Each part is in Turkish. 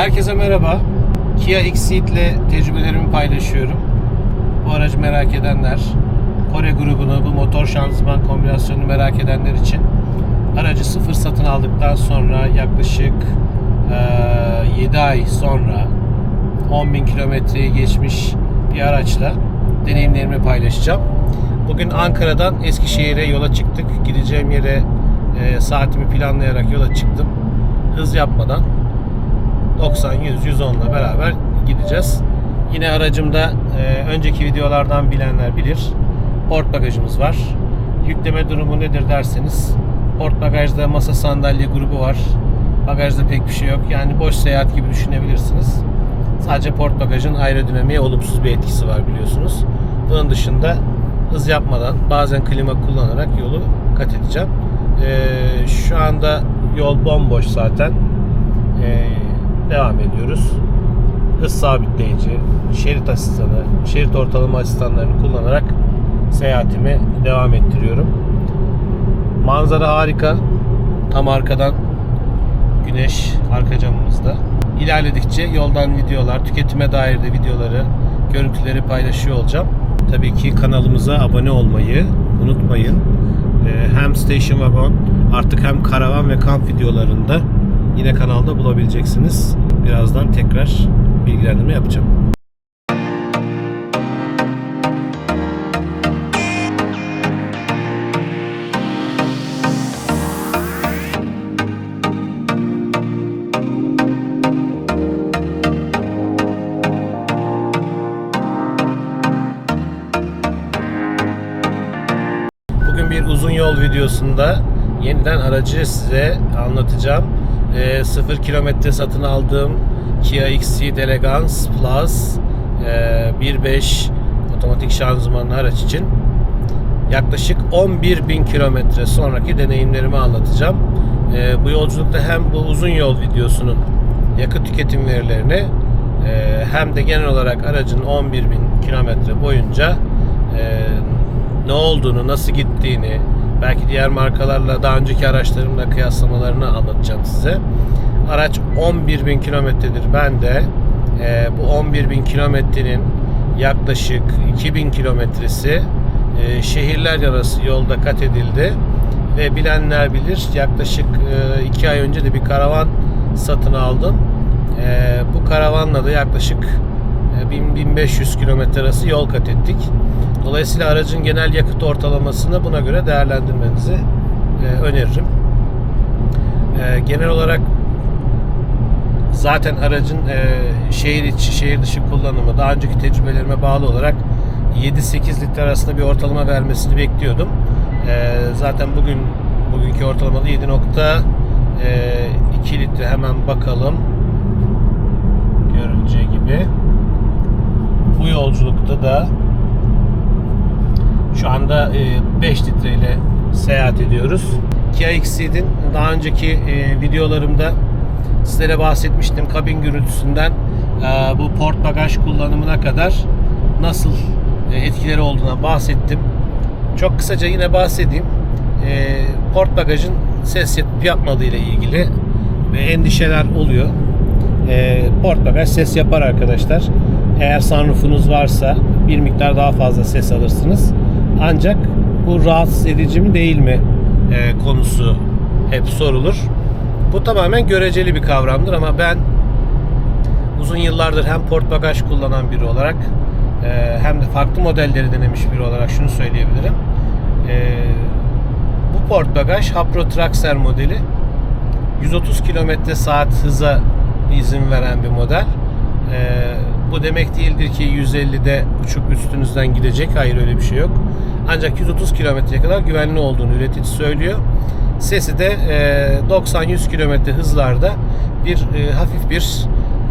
Herkese merhaba. Kia Xceed ile tecrübelerimi paylaşıyorum. Bu aracı merak edenler, Kore grubunu, bu motor şanzıman kombinasyonunu merak edenler için aracı sıfır satın aldıktan sonra yaklaşık eee 7 ay sonra 10.000 kilometreyi geçmiş bir araçla deneyimlerimi paylaşacağım. Bugün Ankara'dan Eskişehir'e yola çıktık. Gideceğim yere e, saatimi planlayarak yola çıktım. Hız yapmadan 90, 100, 110 ile beraber gideceğiz. Yine aracımda e, önceki videolardan bilenler bilir. Port bagajımız var. Yükleme durumu nedir derseniz port bagajda masa sandalye grubu var. Bagajda pek bir şey yok. Yani boş seyahat gibi düşünebilirsiniz. Sadece port bagajın aerodinamiğe olumsuz bir etkisi var biliyorsunuz. Bunun dışında hız yapmadan bazen klima kullanarak yolu kat edeceğim. Ee, şu anda yol bomboş zaten. Ee, devam ediyoruz. Hız sabitleyici, şerit asistanı, şerit ortalama asistanlarını kullanarak seyahatimi devam ettiriyorum. Manzara harika. Tam arkadan güneş arka camımızda. İlerledikçe yoldan videolar, tüketime dair de videoları, görüntüleri paylaşıyor olacağım. Tabii ki kanalımıza abone olmayı unutmayın. Ee, Hem Station Wagon artık hem karavan ve kamp videolarında yine kanalda bulabileceksiniz. Birazdan tekrar bilgilendirme yapacağım. Bugün bir uzun yol videosunda yeniden aracı size anlatacağım. Ee, 0 kilometre satın aldığım Kia Xceed Elegance Plus e, 1.5 otomatik şanzımanlı araç için yaklaşık 11.000 kilometre sonraki deneyimlerimi anlatacağım. Ee, bu yolculukta hem bu uzun yol videosunun yakıt tüketim verilerini e, hem de genel olarak aracın 11.000 kilometre boyunca e, ne olduğunu, nasıl gittiğini, belki diğer markalarla daha önceki araçlarımla kıyaslamalarını anlatacağım size. Araç 11.000 kilometredir. Ben de e, bu 11.000 kilometrenin yaklaşık 2000 kilometresi e, şehirler arası yolda kat edildi. Ve bilenler bilir yaklaşık 2 ay önce de bir karavan satın aldım. E, bu karavanla da yaklaşık e, 1000-1500 kilometre arası yol kat ettik. Dolayısıyla aracın genel yakıt ortalamasını buna göre değerlendirmenizi e, öneririm. E, genel olarak zaten aracın e, şehir içi, şehir dışı kullanımı daha önceki tecrübelerime bağlı olarak 7-8 litre arasında bir ortalama vermesini bekliyordum. E, zaten bugün bugünkü ortalamada 7.2 litre hemen bakalım. Görüleceği gibi. Bu yolculukta da şu anda e, 5 litre ile seyahat ediyoruz. Kia Xceed'in daha önceki e, videolarımda sizlere bahsetmiştim kabin gürültüsünden e, bu port bagaj kullanımına kadar nasıl e, etkileri olduğuna bahsettim. Çok kısaca yine bahsedeyim. E, port bagajın ses yapıp yapmadığı ile ilgili endişeler oluyor. E, port bagaj ses yapar arkadaşlar. Eğer sunroofunuz varsa bir miktar daha fazla ses alırsınız. Ancak bu rahatsız edici mi değil mi e, konusu hep sorulur. Bu tamamen göreceli bir kavramdır ama ben uzun yıllardır hem port bagaj kullanan biri olarak e, hem de farklı modelleri denemiş biri olarak şunu söyleyebilirim. E, bu port bagaj Hapro Traxxer modeli 130 km saat hıza izin veren bir model. E, bu demek değildir ki 150'de uçup üstünüzden gidecek. Hayır öyle bir şey yok. Ancak 130 kilometreye kadar güvenli olduğunu üretici söylüyor. Sesi de e, 90-100 kilometre hızlarda bir e, hafif bir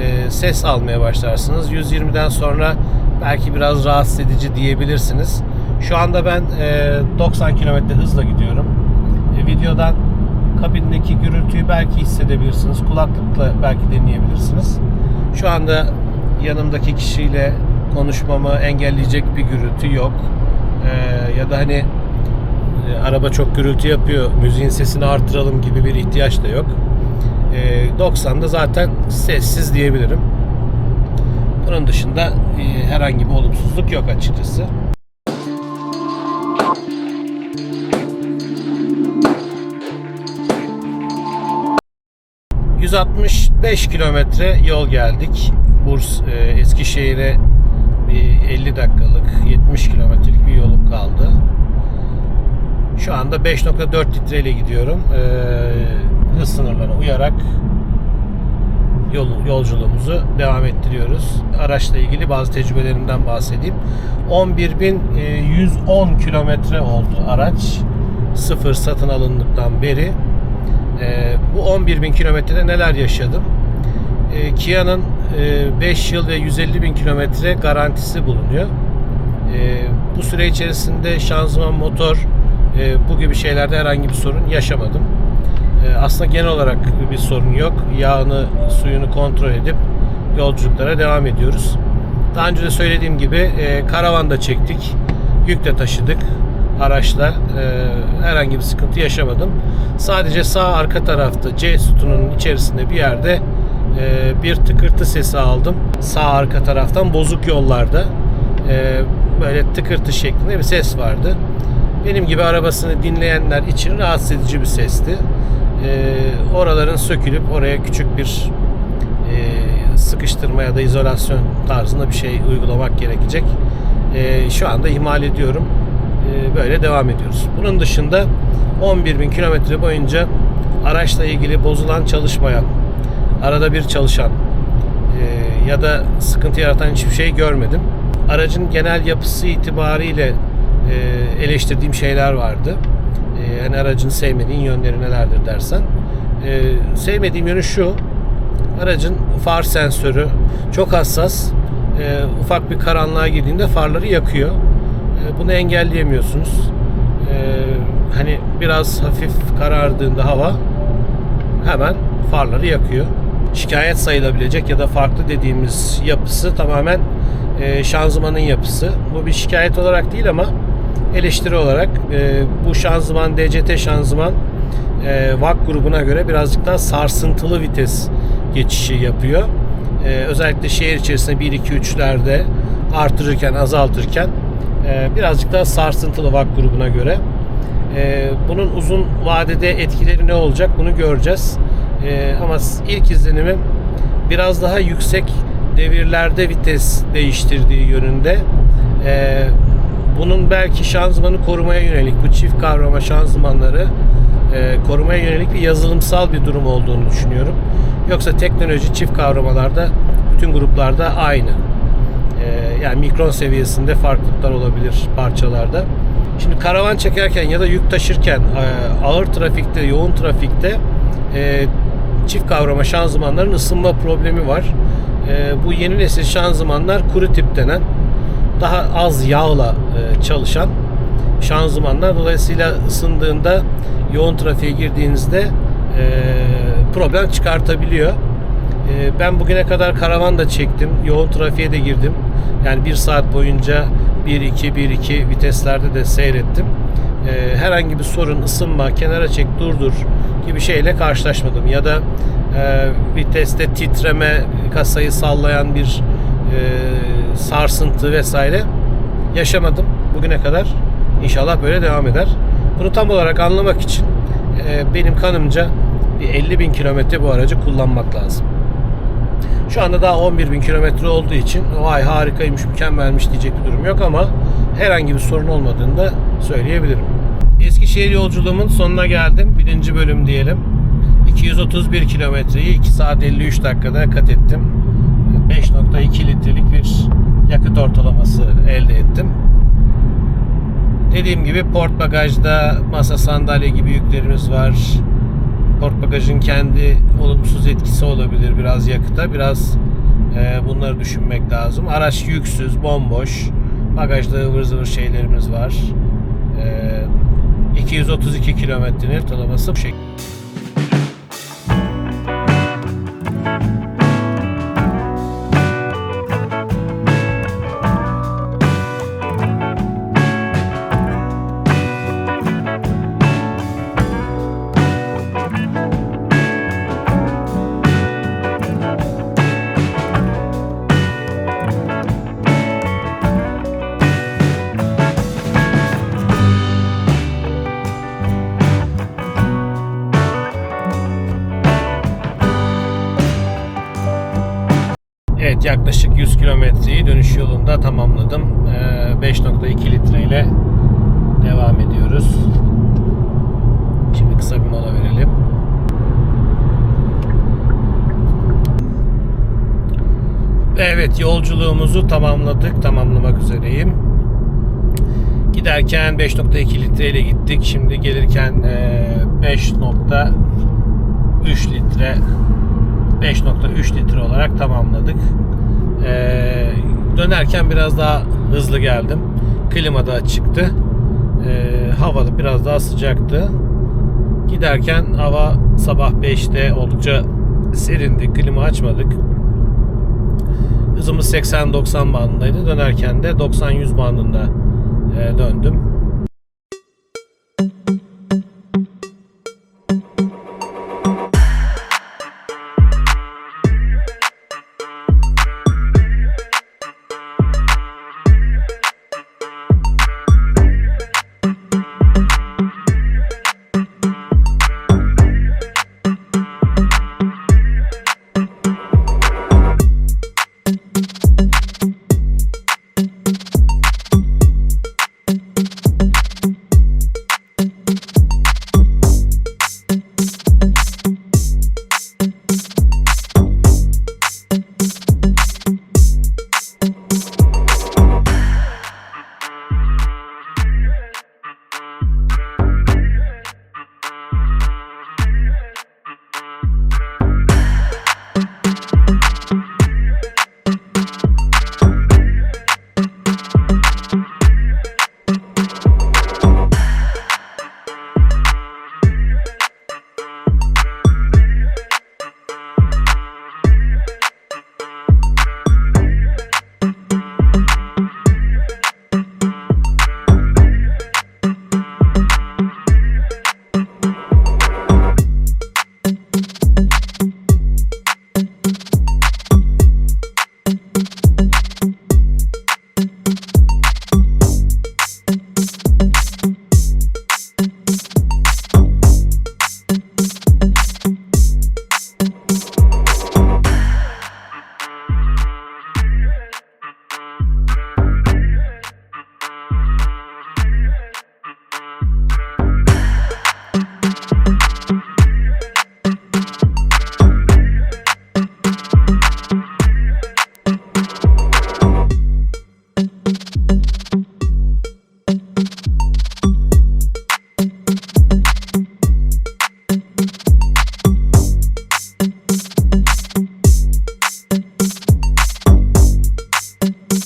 e, ses almaya başlarsınız. 120'den sonra belki biraz rahatsız edici diyebilirsiniz. Şu anda ben e, 90 kilometre hızla gidiyorum. E, videodan kabindeki gürültüyü belki hissedebilirsiniz. Kulaklıkla belki deneyebilirsiniz. Şu anda yanımdaki kişiyle konuşmamı engelleyecek bir gürültü yok. Ee, ya da hani e, araba çok gürültü yapıyor, müziğin sesini artıralım gibi bir ihtiyaç da yok. E, 90'da zaten sessiz diyebilirim. Bunun dışında e, herhangi bir olumsuzluk yok açıkçası. ...165 kilometre yol geldik. Burs e, Eskişehir'e bir 50 dakikalık 70 kilometrelik bir kaldı. Şu anda 5.4 litreyle gidiyorum. Ee, hız sınırlarına uyarak yol, yolculuğumuzu devam ettiriyoruz. Araçla ilgili bazı tecrübelerimden bahsedeyim. 11.110 kilometre oldu araç. Sıfır satın alındıktan beri. Ee, bu 11.000 kilometrede neler yaşadım? Ee, Kia'nın e, 5 yıl ve 150 bin kilometre garantisi bulunuyor. Ee, bu süre içerisinde şanzıman, motor e, bu gibi şeylerde herhangi bir sorun yaşamadım. E, aslında genel olarak bir sorun yok. Yağını, suyunu kontrol edip yolculuklara devam ediyoruz. Daha önce de söylediğim gibi e, karavan da çektik. Yük de taşıdık araçla. E, herhangi bir sıkıntı yaşamadım. Sadece sağ arka tarafta C sütununun içerisinde bir yerde e, bir tıkırtı sesi aldım. Sağ arka taraftan bozuk yollarda e, böyle tıkırtı şeklinde bir ses vardı. Benim gibi arabasını dinleyenler için rahatsız edici bir sesti. E, oraların sökülüp oraya küçük bir e, sıkıştırma ya da izolasyon tarzında bir şey uygulamak gerekecek. E, şu anda ihmal ediyorum. E, böyle devam ediyoruz. Bunun dışında 11 bin kilometre boyunca araçla ilgili bozulan çalışmayan, arada bir çalışan e, ya da sıkıntı yaratan hiçbir şey görmedim. Aracın genel yapısı itibariyle e, eleştirdiğim şeyler vardı. E, hani aracın sevmediğin yönleri nelerdir dersen. E, sevmediğim yönü şu. Aracın far sensörü çok hassas. E, ufak bir karanlığa girdiğinde farları yakıyor. E, bunu engelleyemiyorsunuz. E, hani biraz hafif karardığında hava hemen farları yakıyor. Şikayet sayılabilecek ya da farklı dediğimiz yapısı tamamen e, şanzımanın yapısı. Bu bir şikayet olarak değil ama eleştiri olarak e, bu şanzıman DCT şanzıman e, VAK grubuna göre birazcık daha sarsıntılı vites geçişi yapıyor. E, özellikle şehir içerisinde 1-2-3'lerde artırırken azaltırken e, birazcık daha sarsıntılı VAK grubuna göre. E, bunun uzun vadede etkileri ne olacak bunu göreceğiz. E, ama ilk izlenimim biraz daha yüksek devirlerde vites değiştirdiği yönünde. E, bunun belki şanzımanı korumaya yönelik bu çift kavrama şanzımanları e, korumaya yönelik bir yazılımsal bir durum olduğunu düşünüyorum. Yoksa teknoloji çift kavramalarda bütün gruplarda aynı. E, yani mikron seviyesinde farklılıklar olabilir parçalarda. Şimdi karavan çekerken ya da yük taşırken e, ağır trafikte, yoğun trafikte e, çift kavrama şanzımanların ısınma problemi var. E, bu yeni nesil şanzımanlar kuru tip denen daha az yağla e, çalışan şanzımanlar. Dolayısıyla ısındığında yoğun trafiğe girdiğinizde e, problem çıkartabiliyor. E, ben bugüne kadar karavan da çektim. Yoğun trafiğe de girdim. Yani bir saat boyunca 1-2 1-2 viteslerde de seyrettim. Herhangi bir sorun, ısınma, kenara çek, durdur gibi şeyle karşılaşmadım. Ya da viteste titreme, kasayı sallayan bir sarsıntı vesaire yaşamadım bugüne kadar. İnşallah böyle devam eder. Bunu tam olarak anlamak için e, benim kanımca bir 50 bin kilometre bu aracı kullanmak lazım. Şu anda daha 11 bin kilometre olduğu için vay harikaymış, mükemmelmiş diyecek bir durum yok ama herhangi bir sorun olmadığını da söyleyebilirim. Eskişehir yolculuğumun sonuna geldim. Birinci bölüm diyelim. 231 kilometreyi 2 saat 53 dakikada kat ettim. 5.2 litrelik bir yakıt ortalaması elde ettim. Dediğim gibi port bagajda masa sandalye gibi yüklerimiz var. Port bagajın kendi olumsuz etkisi olabilir biraz yakıta. Biraz e, bunları düşünmek lazım. Araç yüksüz, bomboş. Bagajda ıvır zıvır şeylerimiz var. E, 232 kilometrenin ortalaması bu şekilde. Evet yolculuğumuzu tamamladık. Tamamlamak üzereyim. Giderken 5.2 litre ile gittik. Şimdi gelirken eee, 5.3 litre 5.3 litre olarak tamamladık. Eee, dönerken biraz daha hızlı geldim. Klima da açıktı. Eee hava da biraz daha sıcaktı. Giderken hava sabah 5'te oldukça serindi. Klima açmadık. Hızımız 80-90 bandındaydı. Dönerken de 90-100 bandında e, döndüm.